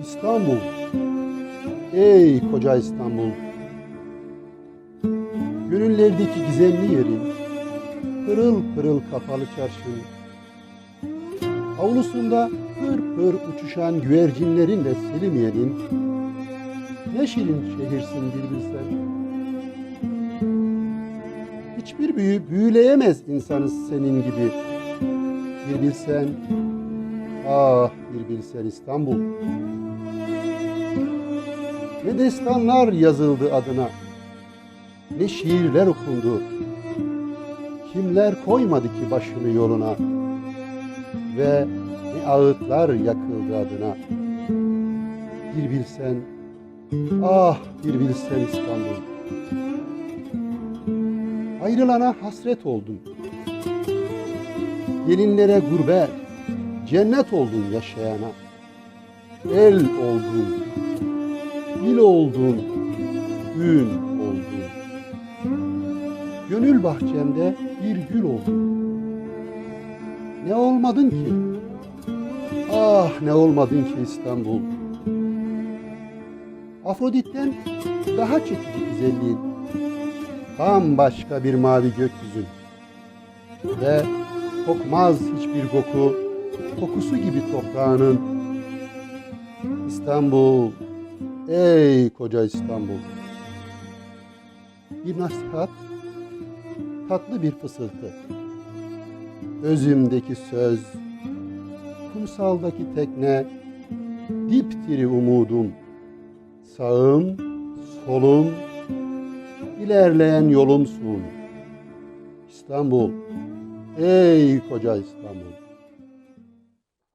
İstanbul. Ey koca İstanbul. Gönüllerdeki gizemli yerin, pırıl pırıl kapalı çarşın, avlusunda pır pır uçuşan güvercinlerin de Selimiye'nin, ne şirin şehirsin bir bilsen. Hiçbir büyü büyüleyemez insanı senin gibi. Bir bilsen, ah bir bilsen İstanbul. Ne destanlar yazıldı adına, ne şiirler okundu. Kimler koymadı ki başını yoluna ve ne ağıtlar yakıldı adına. Bir bilsen, ah bir bilsen İstanbul. Ayrılana hasret oldun. Gelinlere gurbet, cennet oldun yaşayana. El oldun, il oldun, ün oldun. Gönül bahçemde bir gül oldun. Ne olmadın ki? Ah ne olmadın ki İstanbul. Afrodit'ten daha çekici güzelliğin. Bambaşka bir mavi gökyüzün. Ve kokmaz hiçbir koku, kokusu gibi toprağının. İstanbul, ey koca İstanbul. Bir nasihat, tatlı bir fısıltı. Özümdeki söz, kumsaldaki tekne, dipdiri umudum. Sağım, solum, ilerleyen yolumsun. İstanbul, ey koca İstanbul.